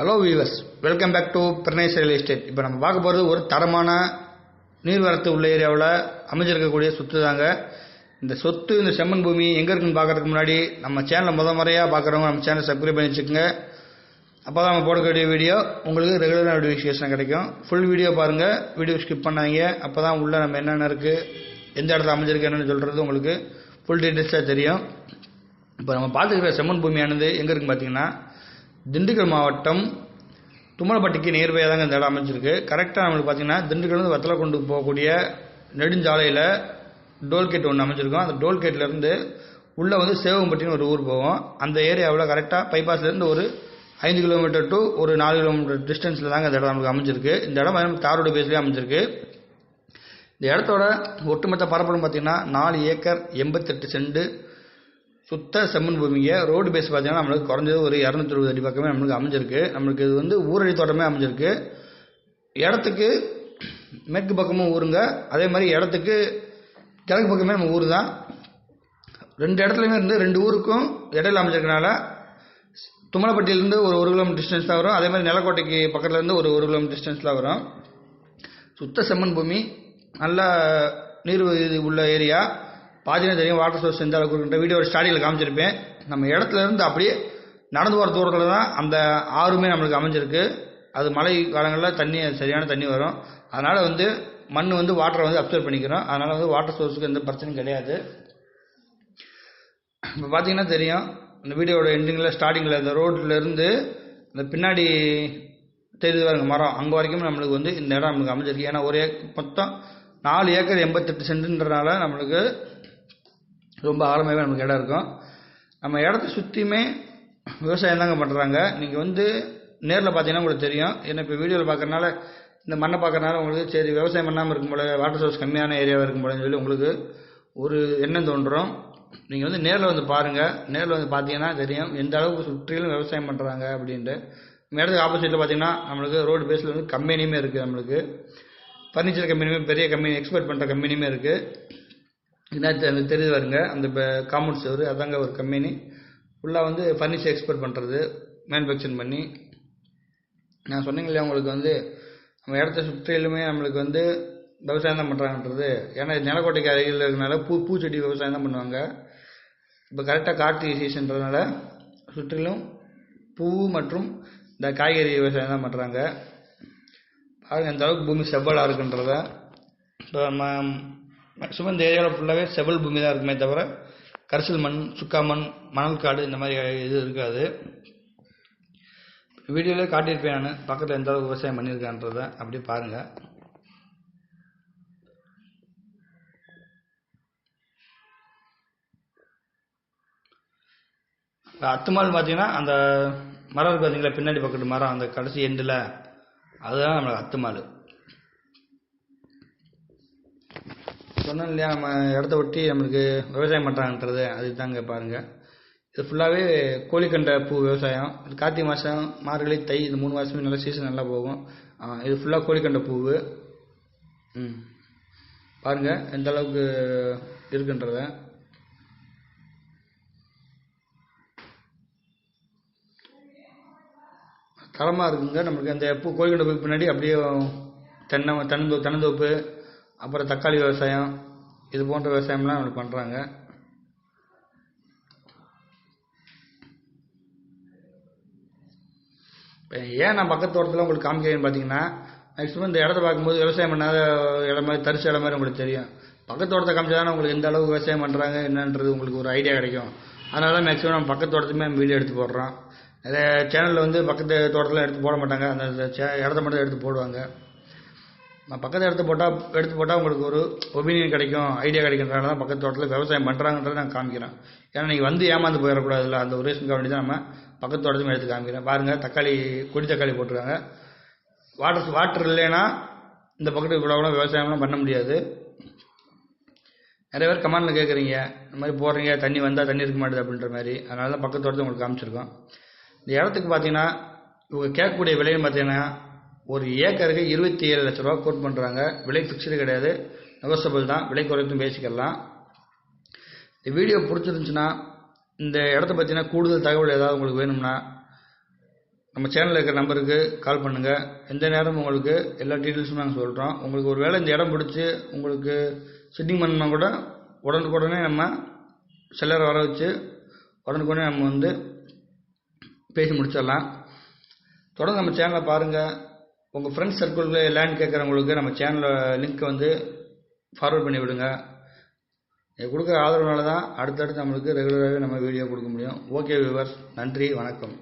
Hello viewers welcome back to Pranesh real estate இப்போ நம்ம பார்க்க போகிறது ஒரு தரமான நீர்வரத்து உள்ள ஏரியாவில் அமைஞ்சிருக்கக்கூடிய சொத்து தாங்க. இந்த சொத்து இந்த செம்மண் பூமி எங்கே இருக்குன்னு பார்க்கறதுக்கு முன்னாடி நம்ம சேனலை முத முறையாக பார்க்குறவங்க நம்ம சேனலை சப்ஸ்கிரைப் பண்ணி வச்சுக்கோங்க. அப்போ தான் நம்ம போடக்கூடிய வீடியோ உங்களுக்கு ரெகுலராக நோட்டிஃபிகேஷன் கிடைக்கும். ஃபுல் வீடியோ பாருங்கள் வீடியோ ஸ்கிப் பண்ணாங்க அப்போ தான் உள்ளே நம்ம என்னென்ன இருக்குது எந்த இடத்துல அமைஞ்சிருக்கு என்னென்னு சொல்கிறது உங்களுக்கு ஃபுல் டீட்டெயில்ஸாக தெரியும். இப்போ நம்ம பார்த்துக்கிற செம்மண் பூமியானது எங்கே இருக்குன்னு பார்த்தீங்கன்னா திண்டுக்கல் மாவட்டம் தும்மலப்பட்டிக்கு நியர்பையாக தாங்க இந்த இடம் அமைஞ்சிருக்கு. கரெக்டாக நம்மளுக்கு பார்த்தீங்கன்னா திண்டுக்கல்லேருந்து வத்தலை கொண்டு போகக்கூடிய நெடுஞ்சாலையில் டோல்கேட் ஒன்று அமைஞ்சிருக்கும். அந்த டோல்கேட்லேருந்து உள்ளே வந்து சேவம்பட்டின்னு ஒரு ஊர் போவோம். அந்த ஏரியாவில் கரெக்டாக பைபாஸ்லேருந்து ஒரு ஐந்து கிலோமீட்டர் டு ஒரு நாலு கிலோமீட்டர் டிஸ்டன்ஸில் தாங்க இந்த இடம் நமக்கு அமைஞ்சிருக்கு. இந்த இடம் வந்து தாரோட பேஸ்லேயே அமைஞ்சிருக்கு. இந்த இடத்தோட ஒட்டுமொத்த பரப்பளவு பார்த்தீங்கன்னா நாலு ஏக்கர் எண்பத்தெட்டு செண்டு சுத்த செம்மண் பூமிங்க. ரோடு பேஸ் பார்த்தீங்கன்னா நம்மளுக்கு குறைஞ்சது ஒரு இரநூத்தி இருபது அடி பக்கமே நம்மளுக்கு அமைஞ்சிருக்கு. நம்மளுக்கு இது வந்து ஊரடி தோட்டமே அமைஞ்சிருக்கு. இடத்துக்கு மேற்கு பக்கமும் ஊருங்க. அதே மாதிரி இடத்துக்கு கிழக்கு பக்கமே நம்ம ஊர் தான். ரெண்டு இடத்துலையுமே இருந்து ரெண்டு ஊருக்கும் இடையில அமைஞ்சிருக்கனால தும்மலப்பட்டியிலேருந்து ஒரு ஒரு கிலோமீட்டர் டிஸ்டன்ஸ் தான் வரும். அதே மாதிரி நிலக்கோட்டைக்கு பக்கத்துலேருந்து ஒரு ஒரு கிலோமீட்டர் டிஸ்டன்ஸில் வரும். சுத்த செம்மண் பூமி. நல்ல நீர் இது உள்ள ஏரியா பார்த்தீங்கன்னா தெரியும் வாட்டர் சோர்ஸ் எந்த அளவுக்கு இருக்குன்ற வீடியோ ஸ்டாடியில் காமிச்சிருப்பேன். நம்ம இடத்துல இருந்து அப்படியே நடந்து போகிற தூரத்தில் தான் அந்த ஆறுமே நம்மளுக்கு அமைஞ்சிருக்கு. அது மழை காலங்களில் தண்ணி சரியான தண்ணி வரும். அதனால் வந்து மண் வந்து வாட்டரை வந்து அப்சர்வ் பண்ணிக்கிறோம். அதனால் வந்து வாட்டர் சோர்ஸுக்கு எந்த பிரச்சனையும் கிடையாது. இப்போ பார்த்தீங்கன்னா தெரியும் இந்த வீடியோட எண்டிங்கில் ஸ்டார்டிங்கில் இந்த ரோட்லேருந்து இந்த பின்னாடி தெரியுது பாருங்க மரம். அங்கே வரைக்கும் நம்மளுக்கு வந்து இந்த இடம் நம்மளுக்கு அமைஞ்சிருக்கு. ஏன்னா ஒரு மொத்தம் நாலு ஏக்கர் எண்பத்தெட்டு சென்ட்டுன்றனால நம்மளுக்கு ரொம்ப ஆழமாகவே நமக்கு இடம் இருக்கும். நம்ம இடத்த சுற்றியுமே விவசாயம் தாங்க பண்ணுறாங்க நீங்கள் வந்து நேரில் பார்த்தீங்கன்னா உங்களுக்கு தெரியும். ஏன்னா இப்போ வீடியோவில் பார்க்குறதுனால இந்த மண்ணை பார்க்குறனால உங்களுக்கு சரி விவசாயம் பண்ணாமல் இருக்கும் போல வாட்டர் சோர்ஸ் கம்மியான ஏரியாவாக இருக்கும் போலன்னு சொல்லி உங்களுக்கு ஒரு எண்ணம் தோன்றும். நீங்கள் வந்து நேரில் வந்து பாருங்கள் நேரில் வந்து பார்த்தீங்கன்னா தெரியும். எந்த அளவுக்கு சுற்றிலும் விவசாயம் பண்ணுறாங்க அப்படின்ட்டு. இடத்துக்கு ஆப்போசிட்டில் பார்த்தீங்கன்னா நம்மளுக்கு ரோடு பேஸில் வந்து கம்பெனியுமே இருக்குது நம்மளுக்கு. ஃபர்னிச்சர் கம்பெனியுமே பெரிய கம்பெனி எக்ஸ்போர்ட் பண்ணுற கம்பெனியுமே இருக்குது என்ன தெரியுது வருங்க அந்த காம்பவுண்ட் செவரு அதாங்க ஒரு கம்பெனி. ஃபுல்லாக வந்து ஃபர்னிச்சர் எக்ஸ்போர்ட் பண்ணுறது மேனுஃபேக்சரிங் பண்ணி. நான் சொன்னீங்க இல்லையா உங்களுக்கு வந்து நம்ம இடத்த சுற்றிலுமே நம்மளுக்கு வந்து விவசாயம் தான் பண்ணுறாங்கன்றது ஏன்னா நிலக்கோட்டைக்கு அருகில் இருக்கிறனால பூ பூச்செடி விவசாயம் தான் பண்ணுவாங்க. இப்போ கரெக்டாக கார்த்திகை சீசன்றதுனால சுற்றிலும் பூ மற்றும் இந்த காய்கறி விவசாயம் தான் பண்ணுறாங்க பாருங்கள் அந்த அளவுக்கு பூமி செவ்வலாக இருக்குன்றத. இப்போ நம்ம மேக்ஸிமம் இந்த ஏரியாவில் ஃபுல்லாகவே செவல் பூமி தான் இருக்குமே தவிர கரிசல் மண் சுக்கா மண் மணல் காடு இந்த மாதிரி இது இருக்காது. வீடியோவில் காட்டியிருப்பேன் நான். பக்கத்தில் எந்த அளவுக்கு விவசாயம் பண்ணியிருக்கான்றத அப்படியே பாருங்கள் அத்துமால் பார்த்தீங்கன்னா அந்த மரம் இருக்குது பார்த்தீங்களா பின்னாடி பக்கத்து மரம் அந்த கடைசி எண்டில் அதுதான் நம்மளுக்கு அத்துமால் சொன்னோம் இல்லையா நம்ம இடத்த ஒட்டி நம்மளுக்கு விவசாயம் பண்ணுறாங்கன்றது அது தாங்க பாருங்கள் இது ஃபுல்லாகவே கோழிக்கண்டை பூ விவசாயம் இது கார்த்திகை மாதம் மார்கழி தை இது மூணு மாதமே நல்லா சீசன் நல்லா போகும். இது ஃபுல்லாக கோழிக்கண்டை பூவு. ம். பாருங்கள் எந்த அளவுக்கு இருக்குன்றத. தரமாக இருக்குங்க. நம்மளுக்கு அந்த பூ கோழிக்கண்டை பூக்கு பின்னாடி அப்படியே தென்னை தென்னந்தோ தென்னந்தோப்பு அப்புறம் தக்காளி விவசாயம் இது போன்ற விவசாயம்லாம் அவங்க பண்ணுறாங்க இப்போ ஏன் நான் பக்கத்து தோட்டத்தில் உங்களுக்கு காமிக்கிறேன்னு பார்த்தீங்கன்னா மேக்ஸிமம் இந்த இடத்த பார்க்கும்போது விவசாயம் பண்ணாத இடம் மாதிரி தரிசு இடம் மாதிரி உங்களுக்கு தெரியும். பக்கத்து தோட்டத்தை காமிச்சா உங்களுக்கு எந்த அளவுக்கு விவசாயம் பண்ணுறாங்க என்னன்றது உங்களுக்கு ஒரு ஐடியா கிடைக்கும். அதனால தான் மேக்ஸிமம் நம்ம பக்கத்து தோட்டத்துமே நம்ம வீடியோ எடுத்து போடுறோம். நிறைய சேனலில் வந்து பக்கத்து தோட்டத்தில் எடுத்து போட மாட்டாங்க. அந்த இடத்த மட்டும் எடுத்து போடுவாங்க. நான் பக்கத்து இடத்த போட்டால் எடுத்து போட்டால் உங்களுக்கு ஒரு ஒப்பீனியன் கிடைக்கும் ஐடியா கிடைக்கின்றனால தான் பக்கத்து தோட்டத்தில் விவசாயம் பண்ணுறாங்கன்றத நான் காமிக்கிறேன். ஏன்னா நீங்கள் வந்து ஏமாந்து போயிடக்கூடாதுல்ல அந்த ஒரு ரீசனுக்காக வேண்டி தான் நம்ம பக்கத்து தோட்டத்தையும் எடுத்து காமிக்கிறேன். பாருங்கள் தக்காளி கொடி தக்காளி போட்டிருக்காங்க. வாட்டர் வாட்டர் இல்லைன்னா இந்த பக்கத்து இவ்வளோ விவசாயம்லாம் பண்ண முடியாது. நிறைய பேர் கமாண்டில் கேட்குறீங்க இந்த மாதிரி போடுறீங்க தண்ணி வந்தால் தண்ணி இருக்க மாட்டேது அப்படின்ற மாதிரி. அதனால தான் பக்கத்து தோட்டத்தை உங்களுக்கு காமிச்சிருக்கோம். இந்த இடத்துக்கு பார்த்தீங்கன்னா இவங்க கேட்கக்கூடிய விலைன்னு பார்த்தீங்கன்னா ஒரு ஏக்கருக்கு இருபத்தி ஏழு லட்ச ரூபா கோட் பண்ணுறாங்க விலை ஃபிக்ஸ்டு கிடையாது. நெகோசபிள் தான். விலை குறைத்தும் பேசிக்கலாம். இந்த வீடியோ பிடிச்சிருந்துச்சுன்னா இந்த இடத்த பற்றின கூடுதல் தகவல் ஏதாவது உங்களுக்கு வேணும்னா நம்ம சேனலில் இருக்கிற நம்பருக்கு கால் பண்ணுங்கள் எந்த நேரமும் உங்களுக்கு எல்லா டீட்டெயில்ஸும் நாங்கள் சொல்கிறோம் உங்களுக்கு ஒரு வேளை இந்த இடம் பிடிச்சி உங்களுக்கு சிட்டிங் பண்ணணும்னா கூட உடனுக்குடனே நம்ம செல்லரை வர வச்சு உடனுக்குடனே நம்ம வந்து பேசி முடிச்சிடலாம். தொடர்ந்து நம்ம சேனலை பாருங்கள் உங்கள் ஃப்ரெண்ட்ஸ் சர்க்கிளில் லேண்ட் கேட்குறவங்களுக்கு நம்ம சேனலில் லிங்க்கை வந்து ஃபார்வர்ட் பண்ணி விடுங்க. நீங்கள் கொடுக்குற ஆதரவுனால தான் அடுத்தடுத்து நம்மளுக்கு ரெகுலராகவே நம்ம வீடியோ கொடுக்க முடியும். ஓகே வியூவர்ஸ் நன்றி வணக்கம்.